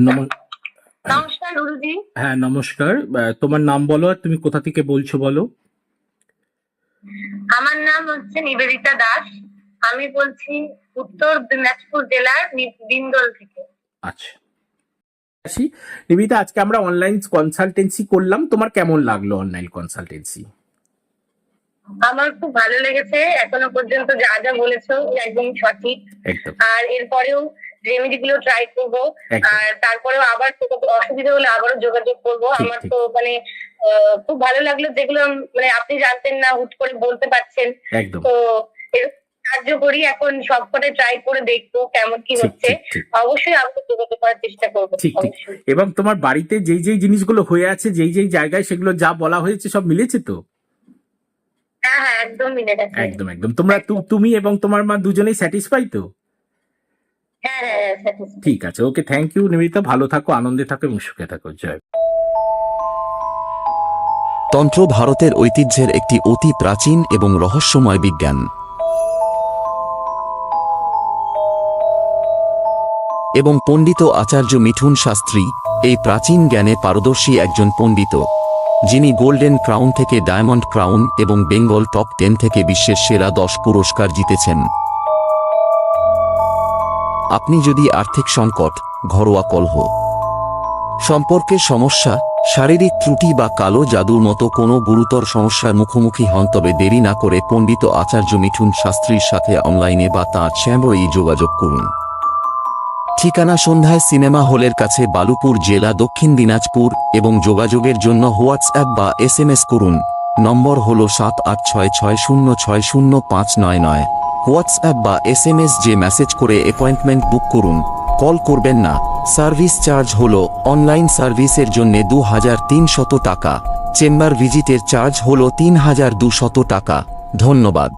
নম- নমস্কার গুরুজি। হ্যাঁ নমস্কার। তোমার নাম বলো আর তুমি কোথা থেকে বলছো বলো। আমার নাম হচ্ছে নিবেদিতা দাস। আমি বলছি উত্তর দিনাজপুর জেলার বিন্দল থেকে। আচ্ছা। আসি নিবিতা আজকে আমরা অনলাইন কনসালটেন্সি করলাম। তোমার কেমন লাগল অনলাইন কনসালটেন্সি আমার খুব ভালো লেগেছে। এখনও পর্যন্ত যা যা বলেছ একদম সঠিক। আর এরপরেও রেমেডি গুলো ট্রাই করব আর তারপরেও আবার অসুবিধা হলে আবারও যোগাযোগ করব। আমার তো মানে খুব ভালো লাগল যেগুলো মানে আপনি জানতেন না হুট করে বলতে পারছেন। তো সাহায্য করি এখন সবকটা ট্রাই করে দেখব কেমন কি হচ্ছে। অবশ্যই আবার যোগাযোগ করার চেষ্টা করব। এবং তোমার বাড়িতে যেই যেই জিনিসগুলো হয়ে আছে যেই যেই জায়গায় সেগুলো যা বলা হয়েছে সব মিলেছে তো? হ্যাঁ হ্যাঁ একদম মিলে গেছে। একদম একদম। তোমরা তুমি এবং তোমার মা দুজনেই স্যাটিসফাই তো হ্যাঁ হ্যাঁ হ্যাঁ satisfied। ঠিক আছে, ওকে থ্যাংক ইউ নিবেদিতা। ভালো থাকো, আনন্দে থাকো এবং সুখে থাকো। জয়। তন্ত্র ভারতের ঐতিহ্যের একটি অতি প্রাচীন এবং রহস্যময় বিজ্ঞান। এবং পণ্ডিত আচার্য মিঠুন শাস্ত্রী এই প্রাচীন জ্ঞানে পারদর্শী একজন পণ্ডিত, যিনি গোল্ডেন ক্রাউন থেকে ডায়মন্ড ক্রাউন এবং বেঙ্গল টপ টেন থেকে বিশ্বের সেরা দশ পুরস্কার জিতেছেন। আপনি যদি আর্থিক সংকট, ঘরোয়া কলহ, সম্পর্কের সমস্যা, শারীরিক ত্রুটি বা কালো জাদুর মতো কোনো গুরুতর সমস্যার মুখোমুখি হন, তবে দেরি না করে পণ্ডিত আচার্য মিঠুন শাস্ত্রীর সাথে অনলাইনে বা তাঁর চ্যাম্বরেই যোগাযোগ করুন। ঠিকানা সন্ধ্যায় সিনেমা হলের কাছে বালুপুর জেলা, দক্ষিণ দিনাজপুর এবং যোগাযোগের জন্য হোয়াটসঅ্যাপ বা এস করুন। নম্বর হল সাত আট ছয় ছয় শূন্য ছয় শূন্য পাঁচ নয় নয়। হোয়াটসঅ্যাপ বা এস এম এস যে মেসেজ করে অ্যাপয়েন্টমেন্ট বুক করুন কল করবেন না। সার্ভিস চার্জ হল অনলাইন সার্ভিসের জন্য দু হাজার তিনশত টাকা। চেম্বার ভিজিটের চার্জ হল তিন হাজার দুশত টাকা। ধন্যবাদ।